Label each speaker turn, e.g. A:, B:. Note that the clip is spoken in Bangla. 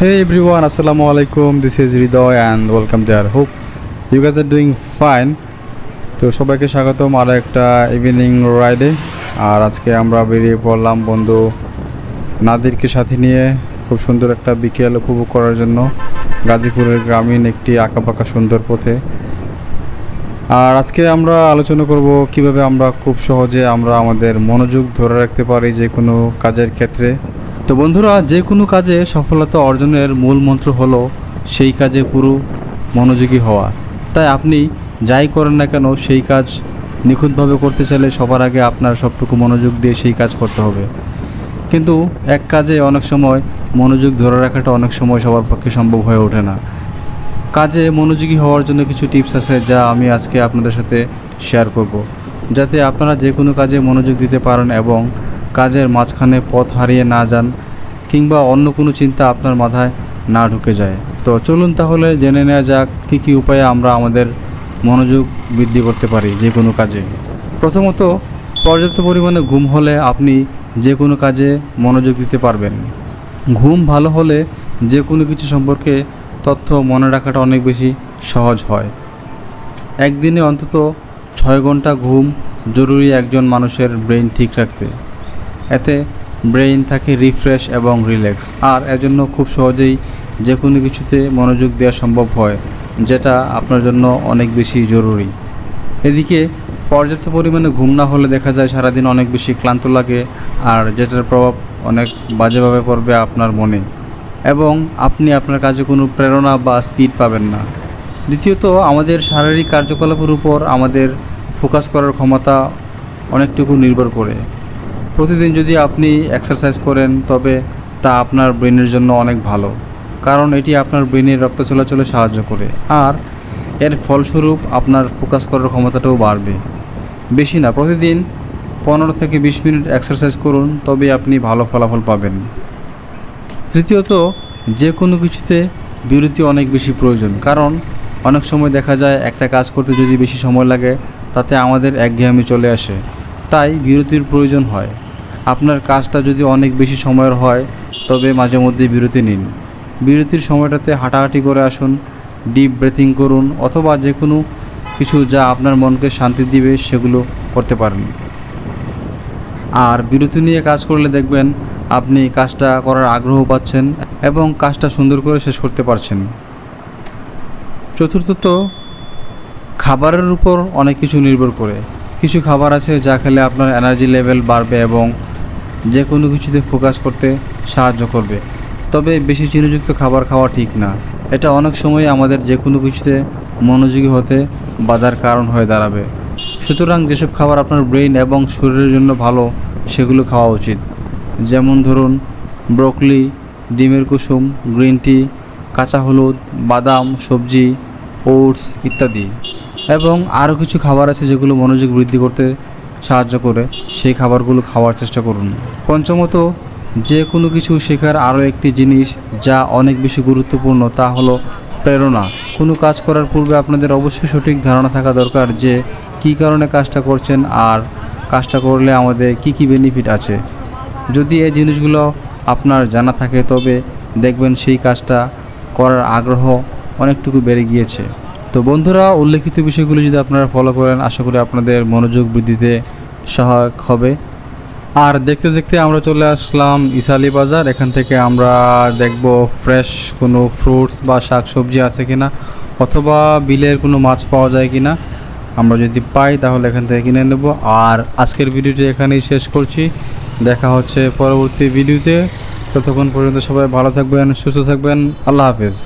A: Hey everyone, Assalamu alaikum. This is Ridoy and welcome there. Hope you guys are doing fine. তো সবাইকে স্বাগতম আরও একটা ইভিনিং রাইডে আর আজকে আমরা বেরিয়ে পড়লাম বন্ধু নাদিরকে সাথে নিয়ে খুব সুন্দর একটা বিকেল উপভোগ করার জন্য গাজীপুরের গ্রামীণ একটি আঁকাপাকা সুন্দর পথে আর আজকে আমরা আলোচনা করব কীভাবে আমরা খুব সহজে আমরা আমাদের মনোযোগ ধরে রাখতে পারি যে কোনো কাজের ক্ষেত্রে তো বন্ধুরা, যে কোনো কাজে সফলতা অর্জনের মূল মন্ত্র হলো, সেই কাজে পুরো মনোযোগী হওয়া। তাই আপনি যাই করেন না কেন, সেই কাজ নিখুঁতভাবে করতে চাইলে সবার আগে আপনার সবটুকু মনোযোগ দিয়ে সেই কাজ করতে হবে। কিন্তু এক কাজে অনেক সময় মনোযোগ ধরে রাখাটা অনেক সময় সবার পক্ষে সম্ভব হয়ে ওঠে না। কাজে মনোযোগী হওয়ার জন্য কিছু টিপস আছে যা আমি আজকে আপনাদের সাথে শেয়ার করব। যাতে আপনারা যে কোনো কাজে মনোযোগ দিতে পারেন এবং কাজের মাঝখানে পথ হারিয়ে না যান কিংবা অন্য কোনো চিন্তা আপনার মাথায় না ঢুকে যায়। তো চলুন তাহলে জেনে নেওয়া যাক কী কী উপায়ে আমরা আমাদের মনোযোগ বৃদ্ধি করতে পারি যে কোনো কাজে। প্রথমত, পর্যাপ্ত পরিমাণে ঘুম হলে আপনি যে কোনো কাজে মনোযোগ দিতে পারবেন। ঘুম ভালো হলে যে কোনো কিছু সম্পর্কে তথ্য মনে রাখাটা অনেক বেশি সহজ হয়। একদিনে অন্তত ছয় ঘণ্টা ঘুম জরুরি একজন মানুষের ব্রেন ঠিক রাখতে। এতে ব্রেইন থাকে রিফ্রেশ এবং রিল্যাক্স। আর এজন্য খুব সহজেই যে কোনো কিছুতে মনোযোগ দেওয়া সম্ভব হয়, যেটা আপনার জন্য অনেক বেশি জরুরি। এদিকে, পর্যাপ্ত পরিমাণে ঘুম না হলে দেখা যায় সারাদিন অনেক বেশি ক্লান্ত লাগে, আর যেটার প্রভাব অনেক বাজেভাবে পড়বে আপনার মনে। এবং আপনি আপনার কাজে কোনো প্রেরণা বা স্পিড পাবেন না। দ্বিতীয়ত, আমাদের শারীরিক কার্যকলাপের উপর আমাদের ফোকাস করার ক্ষমতা অনেকটুকু নির্ভর করে। প্রতিদিন যদি আপনি এক্সারসাইজ করেন, তবে তা আপনার ব্রেনের জন্য অনেক ভালো। কারণ এটি আপনার ব্রেনের রক্ত চলাচলে সাহায্য করে। আর এর ফলস্বরূপ আপনার ফোকাস করার ক্ষমতাটাও বাড়বে। বেশি না, প্রতিদিন পনেরো থেকে বিশ মিনিট এক্সারসাইজ করুন, তবে আপনি ভালো ফলাফল পাবেন। তৃতীয়ত, যে কোনো কিছুতে বিরতি অনেক বেশি প্রয়োজন। কারণ অনেক সময় দেখা যায়, একটা কাজ করতে যদি বেশি সময় লাগে, তাতে আমাদের একঘেয়েমি চলে আসে। তাই বিরতির প্রয়োজন হয়। আপনার কাজটা যদি অনেক বেশি সময়ের হয়, তবে মাঝে মধ্যে বিরতি নিন। বিরতির সময়টাতে হাঁটাহাঁটি করে আসুন ডিপ ব্রেথিং করুন, অথবা যে কোনো কিছু যা আপনার মনকে শান্তি দিবে সেগুলো করতে পারেন। আর বিরতি নিয়ে কাজ করলে দেখবেন আপনি কাজটা করার আগ্রহ পাচ্ছেন এবং কাজটা সুন্দর করে শেষ করতে পারছেন। চতুর্থত, খাবারের উপর অনেক কিছু নির্ভর করে। কিছু খাবার আছে যা খেলে আপনার এনার্জি লেভেল বাড়বে এবং যে কোনো কিছুতে ফোকাস করতে সাহায্য করবে। তবে বেশি চিনিযুক্ত খাবার খাওয়া ঠিক না। এটা অনেক সময় আমাদের যে কোনো কিছুতে মনোযোগী হতে বাধার কারণ হয়ে দাঁড়াবে। সুতরাং যেসব খাবার আপনার ব্রেইন এবং শরীরের জন্য ভালো, সেগুলো খাওয়া উচিত। যেমন ধরুন ব্রোকলি ডিমের কুসুম গ্রিন টি কাঁচা হলুদ, বাদাম, সবজি ওটস ইত্যাদি। এবং আরও কিছু খাবার আছে যেগুলো মনোযোগ বৃদ্ধি করতে সাহায্য করে, সেই খাবারগুলো খাওয়ার চেষ্টা করুন। পঞ্চমত যে কোনো কিছু শেখার আরও একটি জিনিস যা অনেক বেশি গুরুত্বপূর্ণ তা হলো প্রেরণা। কোনো কাজ করার পূর্বে আপনাদের অবশ্যই সঠিক ধারণা থাকা দরকার যে কী কারণে কাজটা করছেন আর কাজটা করলে আমাদের কি কি বেনিফিট আছে। যদি এই জিনিসগুলো আপনার জানা থাকে, তবে দেখবেন সেই কাজটা করার আগ্রহ অনেকটুকু বেড়ে গিয়েছে। তো বন্ধুরা, উল্লেখিত বিষয়গুলো যদি আপনারা ফলো করেন, আশা করি আপনাদের মনোযোগ বৃদ্ধিতে সহায়ক হবে। আর দেখতে দেখতে আমরা চলে আসলাম ইসালি বাজার। এখান থেকে আমরা দেখব ফ্রেশ কোনো ফ্রুটস বা শাক সবজি আছে কিনা, অথবা বিলের কোনো মাছ পাওয়া যায় কিনা। আমরা যদি পাই, তাহলে এখান থেকে কিনে নেব। আর আজকের ভিডিওটি এখানেই শেষ করছি। দেখা হচ্ছে পরবর্তী ভিডিওতে। ততক্ষণ পর্যন্ত সবাই ভালো থাকবেন, সুস্থ থাকবেন। আল্লাহ হাফেজ।